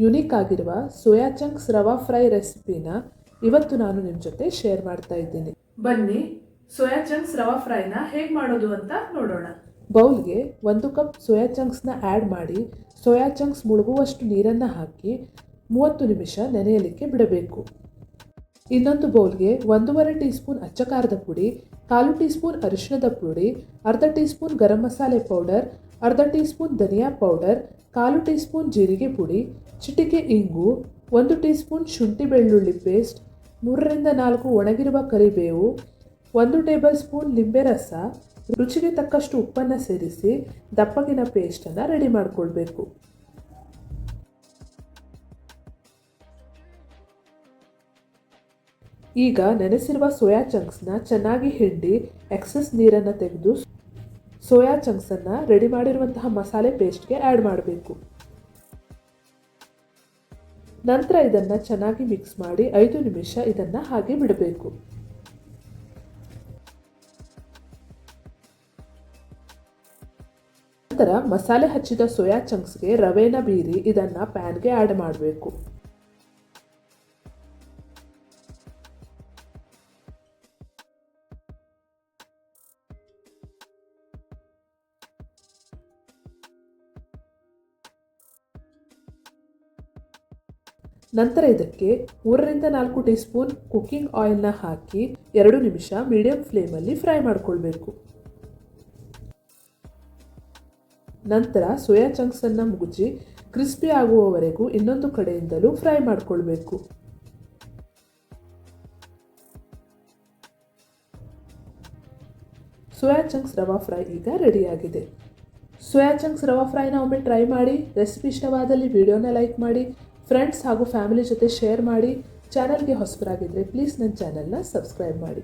Unique ಆಗಿರುವ soya chunks ರವಾ fry ರೆಸಿಪಿನ ಇವತ್ತು ನಾನು ನಿಮ್ಮ ಜೊತೆ ಶೇರ್ ಮಾಡ್ತಾ ಇದ್ದೀನಿ. ಬನ್ನಿ, ಸೋಯಾ ಚಂಕ್ಸ್ ರವಾ ಫ್ರೈನ ಹೇಗೆ ಮಾಡೋದು ಅಂತ ನೋಡೋಣ. ಬೌಲ್ಗೆ ಒಂದು ಕಪ್ ಸೋಯಾ ಚಂಕ್ಸ್ನ ಆ್ಯಡ್ ಮಾಡಿ, ಸೋಯಾ ಚಂಕ್ಸ್ ಮುಳುಗುವಷ್ಟು ನೀರನ್ನು ಹಾಕಿ ಮೂವತ್ತು ನಿಮಿಷ ನೆನೆಯಲಿಕ್ಕೆ ಬಿಡಬೇಕು. ಇನ್ನೊಂದು ಬೌಲ್ಗೆ ಒಂದೂವರೆ ಟೀ ಸ್ಪೂನ್ ಅಚ್ಚ ಖಾರದ ಪುಡಿ, ಕಾಲು ಟೀ ಸ್ಪೂನ್ ಅರಿಶಿಣದ ಪುಡಿ, ಅರ್ಧ ಟೀ ಸ್ಪೂನ್ ಗರಂ ಮಸಾಲೆ ಪೌಡರ್, ಅರ್ಧ ಟೀ ಸ್ಪೂನ್ ಧನಿಯಾ ಪೌಡರ್, ಕಾಲು ಟೀ ಸ್ಪೂನ್ ಜೀರಿಗೆ ಪುಡಿ ಚಿಟಿಕೆ ಇಂಗು, ಒಂದು ಟೀ ಸ್ಪೂನ್ ಶುಂಠಿ ಬೆಳ್ಳುಳ್ಳಿ ಪೇಸ್ಟ್ ಮೂರರಿಂದ ನಾಲ್ಕು ಒಣಗಿರುವ ಕರಿಬೇವು, ಒಂದು ಟೇಬಲ್ ಸ್ಪೂನ್ ಲಿಂಬೆ ರಸ, ರುಚಿಗೆ ತಕ್ಕಷ್ಟು ಉಪ್ಪನ್ನು ಸೇರಿಸಿ ದಪ್ಪಗಿನ ಪೇಸ್ಟನ್ನು ರೆಡಿ ಮಾಡಿಕೊಳ್ಬೇಕು. ಈಗ ನೆನೆಸಿರುವ ಸೋಯಾ ಚಂಕ್ಸ್ನ ಚೆನ್ನಾಗಿ ಹಿಂಡಿ ಎಕ್ಸಸ್ ನೀರನ್ನು ತೆಗೆದು ಸೋಯಾ ಚಂಕ್ಸನ್ನು ರೆಡಿ ಮಾಡಿರುವಂತಹ ಮಸಾಲೆ ಪೇಸ್ಟ್ಗೆ ಆ್ಯಡ್ ಮಾಡಬೇಕು. ನಂತರ ಇದನ್ನು ಚೆನ್ನಾಗಿ ಮಿಕ್ಸ್ ಮಾಡಿ ಐದು ನಿಮಿಷ ಇದನ್ನು ಹಾಗೆ ಬಿಡಬೇಕು. ನಂತರ ಮಸಾಲೆ ಹಚ್ಚಿದ ಸೋಯಾ ಚಂಕ್ಸ್ಗೆ ರವೆನ ಬೀರಿ ಇದನ್ನು ಪ್ಯಾನ್ಗೆ ಆ್ಯಡ್ ಮಾಡಬೇಕು. ನಂತರ ಇದಕ್ಕೆ ಮೂರರಿಂದ ನಾಲ್ಕು ಟೀ ಸ್ಪೂನ್ ಕುಕ್ಕಿಂಗ್ ಆಯಿಲ್ನ ಹಾಕಿ ಎರಡು ನಿಮಿಷ ಮೀಡಿಯಂ ಫ್ಲೇಮಲ್ಲಿ ಫ್ರೈ ಮಾಡಿಕೊಳ್ಬೇಕು. ನಂತರ ಸೋಯಾ ಚಂಕ್ಸನ್ನು ಮುಗುಚಿ ಕ್ರಿಸ್ಪಿ ಆಗುವವರೆಗೂ ಇನ್ನೊಂದು ಕಡೆಯಿಂದಲೂ ಫ್ರೈ ಮಾಡಿಕೊಳ್ಬೇಕು. ಸೋಯಾ ಚಂಕ್ಸ್ ರವಾ ಫ್ರೈ ಈಗ ರೆಡಿಯಾಗಿದೆ. ಸೋಯಾ ಚಂಕ್ಸ್ ರವಾ ಫ್ರೈನ ಒಮ್ಮೆ ಟ್ರೈ ಮಾಡಿ, ರೆಸಿಪಿ ಇಷ್ಟವಾದಲ್ಲಿ ವಿಡಿಯೋನ ಲೈಕ್ ಮಾಡಿ ಫ್ರೆಂಡ್ಸ್ ಹಾಗೂ ಫ್ಯಾಮಿಲಿ ಜೊತೆ ಶೇರ್ ಮಾಡಿ ಚಾನಲ್ಗೆ ಹೊಸಬರಾಗಿದ್ದರೆ ಪ್ಲೀಸ್ ನನ್ನ ಚಾನಲ್ನ ಸಬ್ಸ್ಕ್ರೈಬ್ ಮಾಡಿ.